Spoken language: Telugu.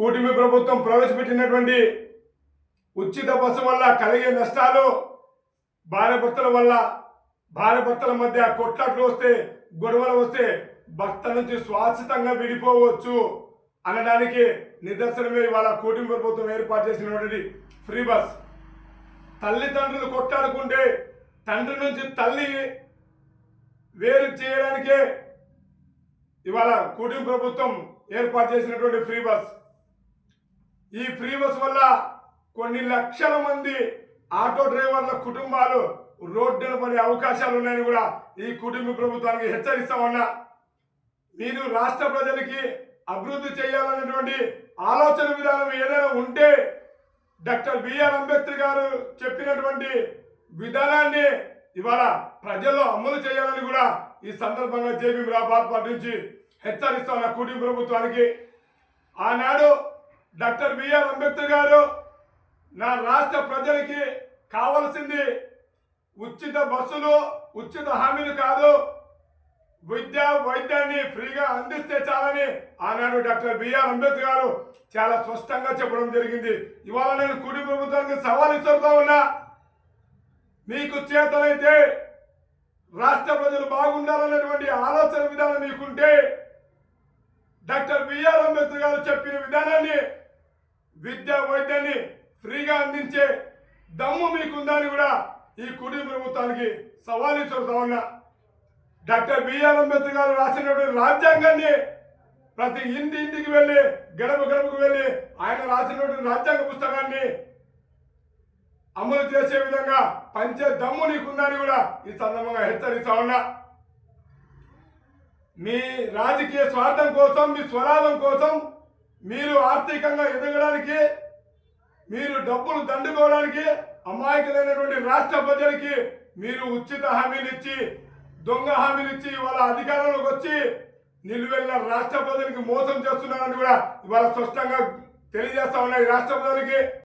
కూటమి ప్రభుత్వం ప్రవేశపెట్టినటువంటి ఉచిత బస్సు వల్ల కలిగే నష్టాలు భార్య భర్తల వల్ల భార్య భర్తల మధ్య కొట్లాట్లు వస్తే గొడవలు వస్తే భర్త నుంచి శాశ్వతంగా విడిపోవచ్చు అనడానికి నిదర్శనమే ఇవాళ కూటమి ప్రభుత్వం ఏర్పాటు చేసినటువంటి ఫ్రీ బస్. తల్లిదండ్రులు కొట్లాడుకుంటే తండ్రి నుంచి తల్లి వేరు చేయడానికే ఇవాళ కూటమి ప్రభుత్వం ఏర్పాటు చేసినటువంటి ఫ్రీ బస్. ఈ ఫ్రీ బస్ వల్ల కొన్ని లక్షల మంది ఆటో డ్రైవర్ల కుటుంబాలు రోడ్డున పడే అవకాశాలు ఉన్నాయని కూడా ఈ కుటుంబ ప్రభుత్వానికి హెచ్చరిస్తామన్నా. మీరు రాష్ట్ర ప్రజలకి అభివృద్ధి చేయాలనేటువంటి ఆలోచన విధానం ఏదైనా ఉంటే డాక్టర్ బిఆర్ అంబేద్కర్ గారు చెప్పినటువంటి విధానాన్ని ఇవాళ ప్రజల్లో అమలు చేయాలని కూడా ఈ సందర్భంగా జేబీ రాబాద్ పార్టీ నుంచి హెచ్చరిస్తున్న కుటుంబ ప్రభుత్వానికి. ఆనాడు డాక్టర్ బిఆర్ అంబేద్కర్ గారు నా రాష్ట్ర ప్రజలకి కావలసింది ఉచిత బస్సులు ఉచిత హామీలు కాదు విద్య వైద్యాన్ని ఫ్రీగా అందిస్తే చాలని ఆనాడు డాక్టర్ బిఆర్ అంబేద్కర్ గారు చాలా స్పష్టంగా చెప్పడం జరిగింది. ఇవాళ నేను కుటుంబ ప్రభుత్వానికి సవాల్ ఇస్తూ ఉన్నా. మీకు చేతనైతే రాష్ట్ర ప్రజలు బాగుండాలన్నటువంటి ఆలోచన విధానం మీకుంటే డాక్టర్ బిఆర్ అంబేద్కర్ గారు చెప్పిన విధానాన్ని విద్యా వైద్యాన్ని ఫ్రీగా అందించే దమ్ము మీకుందని కూడా ఈ కుటుంబ ప్రభుత్వానికి సవాలు ఇస్తున్నా ఉన్నా. డాక్టర్ బిఆర్ అంబేద్కర్ గారు రాసినటువంటి రాజ్యాంగాన్ని ప్రతి ఇంటి ఇంటికి వెళ్ళి గడప గడపకు వెళ్ళి ఆయన రాసినటువంటి రాజ్యాంగ పుస్తకాన్ని అమలు చేసే విధంగా పంచే దమ్ము నీకుందని కూడా ఈ సందర్భంగా హెచ్చరిస్తా ఉన్నా. మీ రాజకీయ స్వార్థం కోసం మీ స్వలాభం కోసం మీరు ఆర్థికంగా ఎదగడానికి మీరు డబ్బులు దండుకోవడానికి అమాయకులైనటువంటి రాష్ట్ర ప్రజలకి మీరు ఉచిత హామీలు ఇచ్చి దొంగ హామీలు ఇచ్చి ఇవాళ అధికారంలోకి వచ్చి నిలువెళ్ళిన రాష్ట్ర ప్రజలకి మోసం చేస్తున్నారని కూడా ఇవాళ స్పష్టంగా తెలియజేస్తా ఉన్నాయి రాష్ట్ర ప్రజలకి.